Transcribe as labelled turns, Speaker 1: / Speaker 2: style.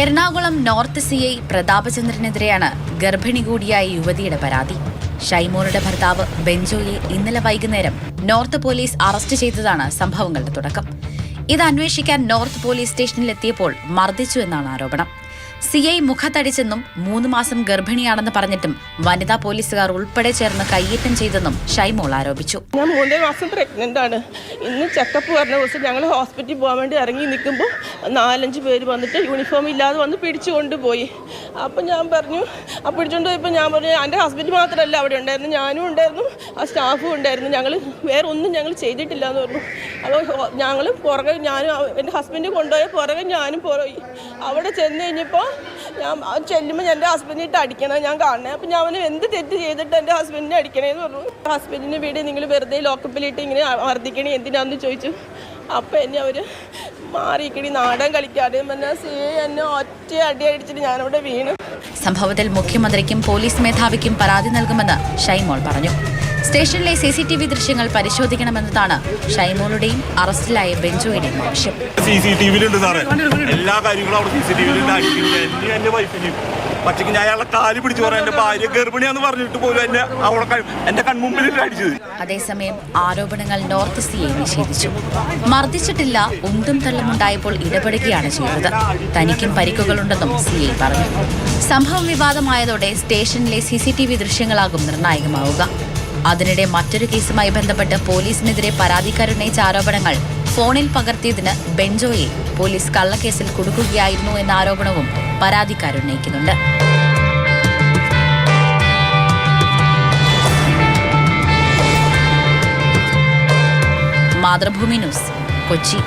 Speaker 1: Ernakulam north C I പ്രതാപചന്ദ്രനെതിരെയാണ് ഗർഭിണി കൂടിയായ യുവതിയുടെ പരാതി. ഷൈമോറുടെ ഭർത്താവ് ബെഞ്ചോയെ ഇന്നലെ വൈകുന്നേരം നോർത്ത് പോലീസ് അറസ്റ്റ് ചെയ്തതാണ് സംഭവങ്ങളുടെ തുടക്കം. ഇത് അന്വേഷിക്കാൻ നോർത്ത് പോലീസ് സ്റ്റേഷനിലെത്തിയപ്പോൾ മർദ്ദിച്ചു എന്നാണ് ആരോപണം. സി ഐ മുഖത്തടിച്ചെന്നും മൂന്ന് മാസം ഗർഭിണിയാണെന്ന് പറഞ്ഞിട്ടും വനിതാ പോലീസുകാർ ഉൾപ്പെടെ ചേർന്ന് കയ്യേറ്റം ചെയ്തെന്നും ഷൈമോൾ ആരോപിച്ചു.
Speaker 2: ഞാൻ മൂന്നേ മാസം പ്രഗ്നന്റ് ആണ്. ഇന്ന് ചെക്കപ്പ് പറഞ്ഞ ദിവസം ഞങ്ങൾ ഹോസ്പിറ്റലിൽ പോകാൻ വേണ്ടി ഇറങ്ങി നിൽക്കുമ്പോൾ നാലഞ്ച് പേര് വന്നിട്ട് യൂണിഫോം ഇല്ലാതെ വന്ന് പിടിച്ചു കൊണ്ടുപോയി. അപ്പം ഞാൻ പറഞ്ഞു ആ പിടിച്ചുകൊണ്ട് പോയപ്പോൾ ഞാൻ പറഞ്ഞു എന്റെ ഹസ്ബൻഡ് മാത്രമല്ല അവിടെ ഉണ്ടായിരുന്നു ഞാനും ഉണ്ടായിരുന്നു ആ സ്റ്റാഫും ഉണ്ടായിരുന്നു ഞങ്ങൾ വേറെ ഒന്നും ഞങ്ങൾ ചെയ്തിട്ടില്ല എന്ന് പറഞ്ഞു അപ്പോൾ ഞങ്ങൾ പുറകെ ഞാനും എന്റെ ഹസ്ബൻഡ് കൊണ്ടുപോയ പുറകെ ഞാനും പോയി. അവിടെ ചെന്ന് കഴിഞ്ഞപ്പോൾ ഞാൻ ചെല്ലുമ്പോൾ എന്റെ ഹസ്ബൻഡിട്ട് അടിക്കണം ഞാൻ കാണണേ. അപ്പം ഞാൻ അവന് എന്ത് തെറ്റ് ചെയ്തിട്ട് എന്റെ ഹസ്ബൻഡിനെ അടിക്കണേന്ന് പറഞ്ഞു. ഹസ്ബൻഡിന്റെ വീട് നിങ്ങൾ വെറുതെ ലോക്കപ്പിലിട്ട് ഇങ്ങനെ മർദ്ദിക്കണേ എന്തിനാന്ന് ചോദിച്ചു. അപ്പം എന്നെ അവർ മാറിക്കിടി നാടൻ കളിക്കാതെ പറഞ്ഞാൽ സേ എന്നെ ഒറ്റ അടി അടിച്ചിട്ട് ഞാനവിടെ വീണു.
Speaker 1: സംഭവത്തിൽ മുഖ്യമന്ത്രിക്കും പോലീസ് മേധാവിക്കും പരാതി നൽകുമെന്ന് ഷൈമോൾ പറഞ്ഞു. സ്റ്റേഷനിലെ സി സി ടി വി ദൃശ്യങ്ങൾ പരിശോധിക്കണമെന്നതാണ് ഷൈമോളുടെയും അറസ്റ്റിലായ ബെഞ്ചോയുടെയും ആവശ്യം.
Speaker 3: സി സി ടി വിയിലുണ്ട് സാറേ. എല്ലാ കാര്യങ്ങളും അവിടെ സി സി ടി വിയിലുണ്ട്. എന്നെ എന്റെ വൈഫിനെയും പക്ഷേ ഞാൻ അയാളെ കാലി പിടിച്ചു പറയാൻ എന്റെ ഭാര്യ ഗർഭിണിയാന്ന് പറഞ്ഞിട്ട് പോലും എന്നെ അവളെ എന്റെ കൺമുമ്പിൽ അടിച്ചത്.
Speaker 1: അതേസമയം ആരോപണങ്ങൾ നോർത്ത് സിയെ നിഷേധിച്ചു. മർദ്ദിച്ചിട്ടില്ല ഉന്തും തള്ളുമുണ്ടായപ്പോൾ ഇടപെടുകയാണ് ചെയ്തത്. തനിക്കും പരിക്കുകളുണ്ടെന്നും സിയെ പറഞ്ഞു. സംഭവം വിവാദമായതോടെ സ്റ്റേഷനിലെ സി സി ടി വി ദൃശ്യങ്ങളാകും നിർണായകമാവുക. അതിനിടെ മറ്റൊരു കേസുമായി ബന്ധപ്പെട്ട് പോലീസിനെതിരെ പരാതിക്കാരുന്നയിച്ച ആരോപണങ്ങൾ ഫോണിൽ പകർത്തിയതിന് ബെഞ്ചോയെ പോലീസ് കള്ളക്കേസിൽ കുടുക്കുകയായിരുന്നു എന്ന ആരോപണവും പരാതിക്കാരുന്നയിക്കുന്നുണ്ട് മാതൃഭൂമി ന്യൂസ് കൊച്ചി.